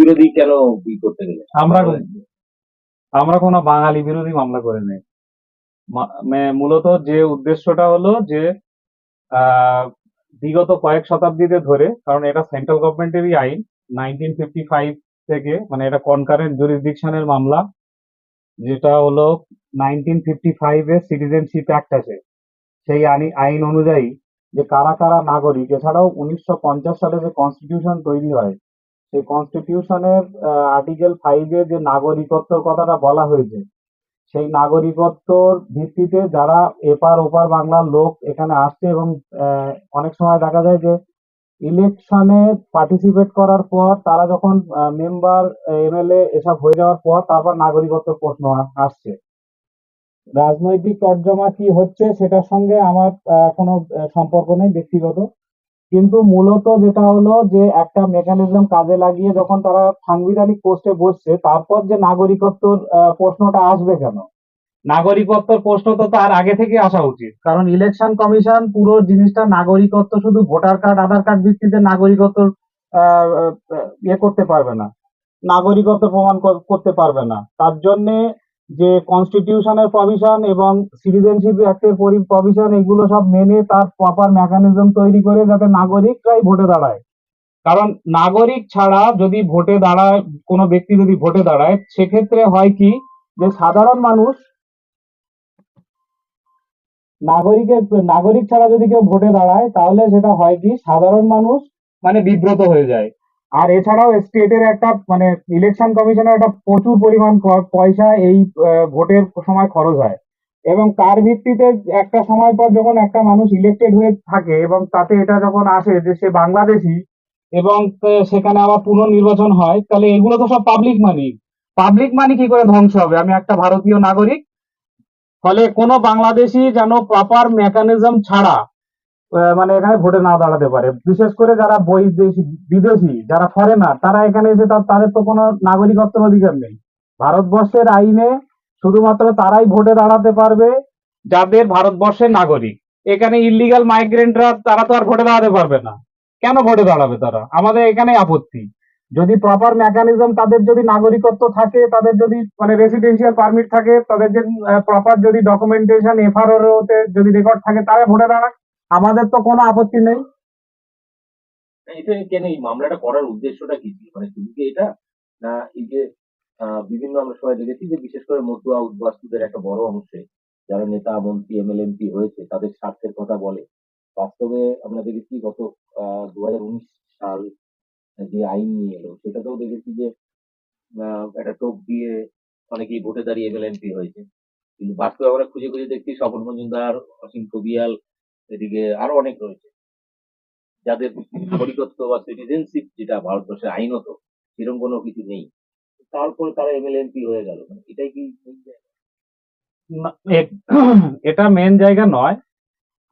বিরোধী কেন করতে গেলে? আমরা আমরা কোনো বাঙালি বিরোধী মামলা করে নেই। মূলত যে উদ্দেশ্যটা হলো যে বিগত কয়েক শতাব্দীতে ধরে, কারণ এটা সেন্ট্রাল গভর্নমেন্টেরই আইন, নাইনটিন ফিফটি ফাইভ থেকে মানে এটা কনকারেন্ট জুরিসডিকশনের মামলা, যেটা হলো নাইনটিন ফিফটি ফাইভে সিটিজেনশিপ অ্যাক্ট আছে। সেই আইন আইন অনুযায়ী যে কারা কারা নাগরিক, এছাড়াও উনিশশো পঞ্চাশ সালে যে কনস্টিটিউশন তৈরি হয় সেই কনস্টিটিউশনের আর্টিকেল ফাইভে যে নাগরিকত্বর কথাটা বলা হয়েছে, সেই নাগরিকত্বর ভিত্তিতে যারা এপার ওপার বাংলার লোক এখানে আসছে এবং অনেক সময় দেখা যায় যে ইলেকশনে পার্টিসিপেট করার পর তারা যখন মেম্বার এমএলএ এসব হয়ে যাওয়ার পর তারপর নাগরিকত্ব প্রশ্ন আসছে। রাজনৈতিক তর্জমা কি হচ্ছে সেটার সঙ্গে আমার কোনো সম্পর্ক নেই, ব্যক্তিগত। কিন্তু মূলত যেটা হলো যে একটা মেকানিজম কাজে লাগিয়ে যখন তারা সাংবিধানিক পোস্টে বসছে, তারপর যে নাগরিকত্বর প্রশ্নটা আসবে কেন? নাগরিকত্বর প্রশ্ন তো তার আগে থেকে আসা উচিত। কারণ ইলেকশন কমিশন পুরো জিনিসটা নাগরিকত্ব, শুধু ভোটার কার্ড আধার কার্ড ভিত্তিতে নাগরিকত্ব ইয়ে করতে পারবে না। নাগরিকত্ব প্রমাণ করতে পারবে না। তার জন্যে যে কনস্টিটিউশনের প্রভিশন এবং সিটিজেনশিপ অ্যাক্টের প্রভিশন এগুলো সব মেনে তার প্রপার মেকানিজম তৈরি করে যাতে নাগরিকরাই ভোটে দাঁড়ায়। কারণ নাগরিক ছাড়া যদি ভোটে দাঁড়ায়, কোনো ব্যক্তি যদি ভোটে দাঁড়ায়, সেক্ষেত্রে হয় কি যে সাধারণ মানুষ নাগরিকের নাগরিক ছাড়া যদি কেউ ভোটে দাঁড়ায়, তাহলে সেটা হয় কি সাধারণ মানুষ মানে বিব্রত হয়ে যায়। আর এছাড়াও স্টেটের একটা মানে ইলেকশন কমিশনের একটা প্রচুর পরিমাণ পয়সা এই ভোটের সময় খরচ হয়। এবং তার ভিত্তিতে একটা সময় পর যখন একটা মানুষ ইলেক্টেড হয়ে থাকে এবং তাতে এটা যখন আসে যে সে বাংলাদেশি এবং সেখানে আবার পুনর্নির্বাচন হয়, তাহলে এগুলো তো সব পাবলিক মানি পাবলিক মানি কি করে ধ্বংস হবে? আমি একটা ভারতীয় নাগরিক, ফলে কোনো বাংলাদেশি যেন প্রপার মেকানিজম ছাড়া মানে এখানে ভোটে না দাঁড়াতে পারে। বিশেষ করে যারা বৈদেশি বিদেশি, যারা ফরেনার তারা এখানে এসে তাদের তো কোনো নাগরিকত্বের অধিকার নেই। ভারতবর্ষের আইনে শুধুমাত্র তারাই ভোটে দাঁড়াতে পারবে যাদের ভারতবর্ষের নাগরিক। এখানে ইলিগাল মাইগ্রেন্টরা তারা তো আর ভোটে দাঁড়াতে পারবে না। কেন ভোটে দাঁড়াবে তারা? আমাদের এখানে আপত্তি। যদি প্রপার মেকানিজম তাদের যদি নাগরিকত্ব থাকে, তাদের যদি মানে রেসিডেন্সিয়াল পারমিট থাকে, তাদের যে প্রপার যদি ডকুমেন্টেশন এফআরও তে যদি রেকর্ড থাকে, তারা ভোটে দাঁড়াক। আমাদের তো কোনো আপত্তি নেই। এটা কেন এই মামলাটা করার উদ্দেশ্যটা কি মানে শুধু কি এটা? না, এই যে বিভিন্ন আমরা সবাই দেখেছি যে বিশেষ করে মতুয়া উদ্বাস্তুদের একটা বড় অংশে যারা নেতা, মন্ত্রী, এমএলএ, এমপি হয়েছে, তাদের স্বার্থের কথা বলে। বাস্তবে আমরা দেখেছি গত দু হাজার উনিশ সাল যে আইন নিয়ে এলো, সেটাতেও দেখেছি যে একটা টোপ দিয়ে অনেকেই ভোটে দাঁড়িয়ে এমএলএ, এমপি হয়েছে। কিন্তু বাস্তবে আমরা খুঁজে খুঁজে দেখছি স্বপন মজুমদার, অসীম কবিয়াল এদিকে আরও অনেক রয়েছে। যাদের নাগরিকত্ব বা সিটিজেনশিপ যেটা ভারতবর্ষের আইনত, সেরকম কোনো কিছু নেই। তারপরে তারা এমএলএ এমপি হয়ে গেল। মানে এটাই কি এটা মেন জায়গা নয়।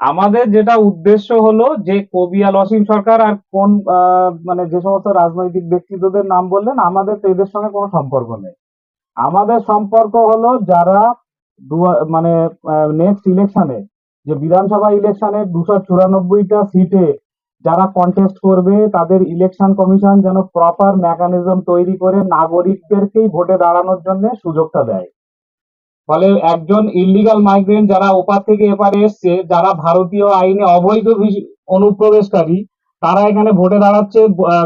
আমাদের যেটা উদ্দেশ্য হলো যে কবিয়াল অসীম সরকার আর কোন মানে যে সমস্ত রাজনৈতিক ব্যক্তিত্বদের নাম বললেন, আমাদের তো এদের সঙ্গে কোনো সম্পর্ক নেই। আমাদের সম্পর্ক হলো যারা মানে নেক্সট ইলেকশনে যে বিধানসভা ইলেকশনে দুশো চুরানব্বইটা সিটে যারা কন্টেস্ট করবে, তাদের ইলেকশন কমিশন যেন প্রপার মেকানিজম তৈরি করে নাগরিকদেরকেই ভোটে দাঁড়ানোর জন্য সুযোগটা দেয়। ফলে একজন ইলিগাল মাইগ্রেন্ট যারা ওপার থেকে এপারে এসছে, যারা ভারতীয় আইনে অবৈধ অনুপ্রবেশকারী, তারা এখানে ভোটে দাঁড়াচ্ছে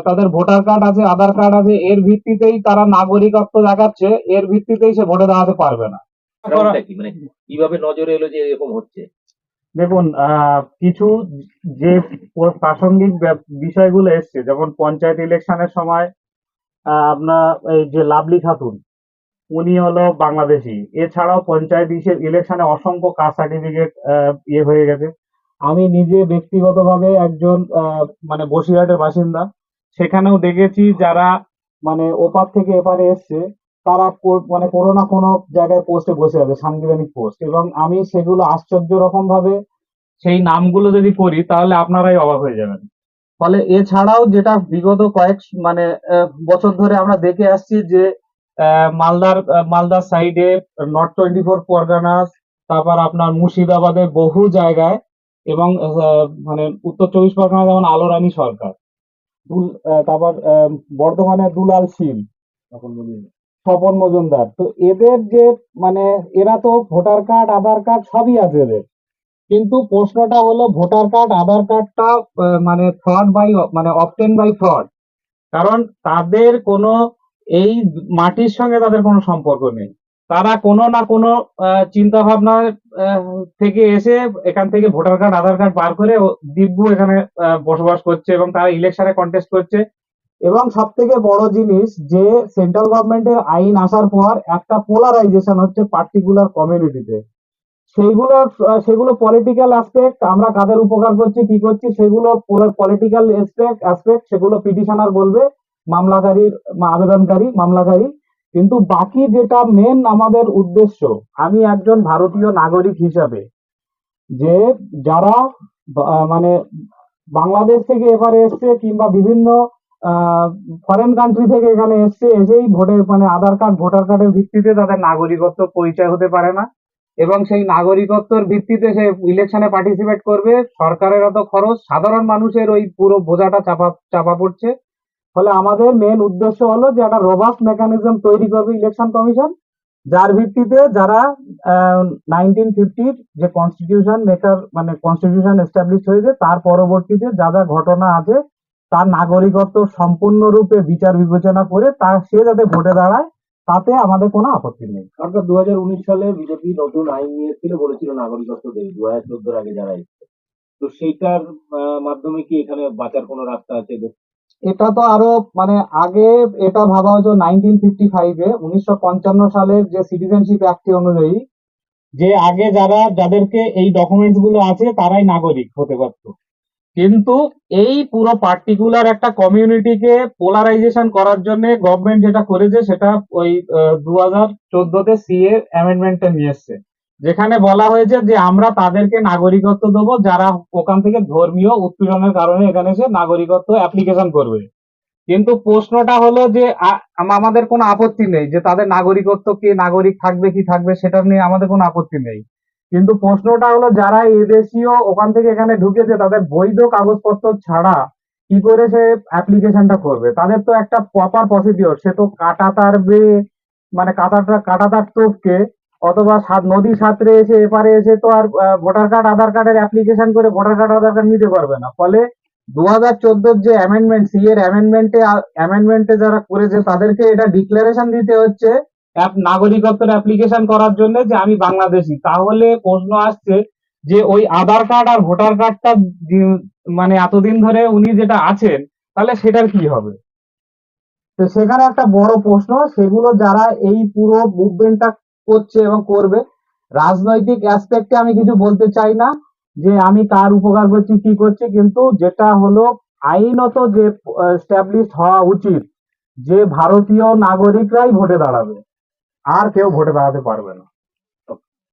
তাদের ভোটার কার্ড আছে, আধার কার্ড আছে, এর ভিত্তিতেই তারা নাগরিকত্ব দেখাচ্ছে, এর ভিত্তিতেই সে ভোটে দাঁড়াতে পারবে না। মানে কীভাবে নজরে এলো যে এরকম হচ্ছে? দেখুন কিছু যে প্রাসঙ্গিক বিষয়গুলো এসছে, যেমন পঞ্চায়েত ইলেকশনের সময় আপনার এই যে লাভলি খাতুন, উনি হলো বাংলাদেশি। এছাড়াও পঞ্চায়েত ইলেকশনে অসংখ্য কাস্ট সার্টিফিকেট ইয়ে হয়ে গেছে। আমি নিজে ব্যক্তিগতভাবে একজন মানে বসিরহাটের বাসিন্দা। সেখানেও দেখেছি যারা মানে ওপার থেকে এপারে এসছে তারা মানে কোনো না কোনো জায়গায় পোস্টে বসে যাবে সাংবিধানিক পোস্ট এবং আমি সেগুলো আশ্চর্য রকম ভাবে সেই নামগুলো যদি পড়ি তাহলে আপনারাই অবাক হয়ে যাবেন। ফলে এছাড়াও যেটা বিগত কয়েক মানে বছর ধরে আমরা দেখে আসছি যে মালদার মালদার সাইডে নর্থ টোয়েন্টি ফোর পরগনাস তারপর আপনার মুর্শিদাবাদের বহু জায়গায় এবং মানে উত্তর চব্বিশ পরগনা যেমন আলোরানী সরকার তারপর বর্ধমানে দুলাল শীল তখন বলি স্বপন মজুমদার। তো এদের যে মানে এরা তো ভোটার কার্ড, আধার কার্ড সবই আছে এদের। কিন্তু প্রশ্নটা হলো ভোটার কার্ড, আধার কার্ডটা মানে ফ্রড বাই মানে অপটেন বাই ফ্রড কারণ তাদের কোনো, এই মাটির সঙ্গে তাদের কোনো সম্পর্ক নেই। তারা কোনো না কোনো চিন্তা ভাবনা থেকে এসে এখান থেকে ভোটার কার্ড, আধার কার্ড বার করে দিব্য এখানে বসবাস করছে এবং তারা ইলেকশনে কন্টেস্ট করছে। এবং সব থেকে বড় জিনিস যে সেন্ট্রাল গভর্নমেন্টের আইন আসার পর একটা পোলারাইজেশন হচ্ছে পার্টিকুলার কমিউনিটিতে সেইগুলো, সেগুলো পলিটিক্যাল অ্যাসপেক্ট আমরা কাদের উপকার করছি, কি করছি, সেগুলো পলিটিক্যাল অ্যাসপেক্ট অ্যাসপেক্ট সেগুলো পিটিশনার বলবে, মামলাকারীর আবেদনকারী, মামলাকারী। কিন্তু বাকি যেটা মেন আমাদের উদ্দেশ্য, আমি একজন ভারতীয় নাগরিক হিসাবে, যে যারা মানে বাংলাদেশ থেকে এবারে এসছে কিংবা বিভিন্ন ফরেন কান্ট্রি থেকে এখানে এসছে, এসেই ভোটে মানে আধার কার্ড ভোটার কার্ডের ভিত্তিতে তাদের নাগরিকত্ব পরিচয় হতে পারে না। এবং সেই নাগরিকত্বের ভিত্তিতে সে ইলেকশনে পার্টিসিপেট করবে। সরকারের অত খরচ, সাধারণ মানুষের ওই পুরো বোঝাটা চাপা চাপা পড়ছে। ফলে আমাদের মেন উদ্দেশ্য হলো যে একটা রোবাস্ট মেকানিজম তৈরি করবে ইলেকশন কমিশন যার ভিত্তিতে যারা নাইনটিন ফিফটির যে কনস্টিটিউশন মেকার মানে কনস্টিটিউশন এস্টাবলিশ হয়েছে, তার পরবর্তীতে যা যা ঘটনা আছে তার নাগরিকত্ব সম্পূর্ণরূপে বিচার বিবেচনা করে তার সে যাতে ভোটে দাঁড়ায় তাতে আমাদের কোনো আপত্তি নেই। সরকার দু সালে বিজেপি নতুন আইন নিয়ে এসেছিল বলেছিল নাগরিকত্ব দেবে দু হাজার চোদ্দোর আগে যারা এসছে। তো সেইটার মাধ্যমে কি এখানে বাঁচার কোনো রাস্তা আছে? এটা তো আরও মানে আগে এটা ভাবা হতো নাইনটিন ফিফটি ফাইভে উনিশশো পঞ্চান্ন সালের যে সিটিজেনশিপ অ্যাক্ট অনুযায়ী যে আগে যারা যাদেরকে এই ডকুমেন্টসগুলো আছে তারাই নাগরিক হতে পারত। কিন্তু এই পুরো পার্টিকুলার একটা কমিউনিটিকে পোলারাইজেশন করার জন্য গভর্নমেন্ট যেটা করেছে সেটা ওই দু হাজার চোদ্দতে সিএ অ্যামেন্ডমেন্টে নিয়ে এসছে। যেখানে বলা হয়েছে যে আমরা তাদেরকে নাগরিকত্ব দেবো, যারা ওখান থেকে ধর্মীয় উৎপীড়নের কারণে এখানে এসে নাগরিকত্ব অ্যাপ্লিকেশন করবে। কিন্তু প্রশ্নটা হলো যে আমাদের কোনো আপত্তি নেই যে তাদের নাগরিকত্ব কে নাগরিক থাকবে, কি থাকবে, সেটা নিয়ে আমাদের কোনো আপত্তি নেই। কিন্তু প্রশ্নটা হলো, যারা এদেশীয় ওখান থেকে এখানে ঢুকেছে, তাদের বৈধ কাগজপত্র ছাড়া কি করে সে অ্যাপ্লিকেশনটা করবে? তাদের তো একটা প্রপার প্রসিডিওর সে তো কাটা তার বে মানে কাটাটা কাটা তার টোপকে, অথবা সাত, নদী সাঁতরে এসে এপারে এসে তো আর ভোটার কার্ড আধার কার্ডের অ্যাপ্লিকেশন করে ভোটার কার্ড আধার কার্ড নিতে পারবে না। ফলে দু হাজার চোদ্দোর যে অ্যামেন্ডমেন্ট সি এর অ্যামেন্ডমেন্টে অ্যামেন্ডমেন্টে যারা করেছে, তাদেরকে এটা ডিক্লারেশন দিতে হচ্ছে নাগরিকত্বের অ্যাপ্লিকেশন করার জন্য যে আমি বাংলাদেশি। তাহলে প্রশ্ন আসছে যে ওই আধার কার্ড আর ভোটার কার্ডটা মানে এতদিন ধরে উনি যেটা আছেন, তাহলে সেটার কি হবে? তো সেখানে একটা বড় প্রশ্ন, সেগুলো যারা এই পুরো মুভমেন্টটা করছে এবং করবে, রাজনৈতিক অ্যাসপেক্টে আমি কিছু বলতে চাই না, যে আমি কার উপকার করছি, কি করছি, কিন্তু যেটা হলো আইনত যে স্ট্যাবলিশ হওয়া উচিত, যে ভারতীয় নাগরিকরাই ভোটে দাঁড়াবে। আর কেউ ভোটে দাঁড়াতে পারবে না।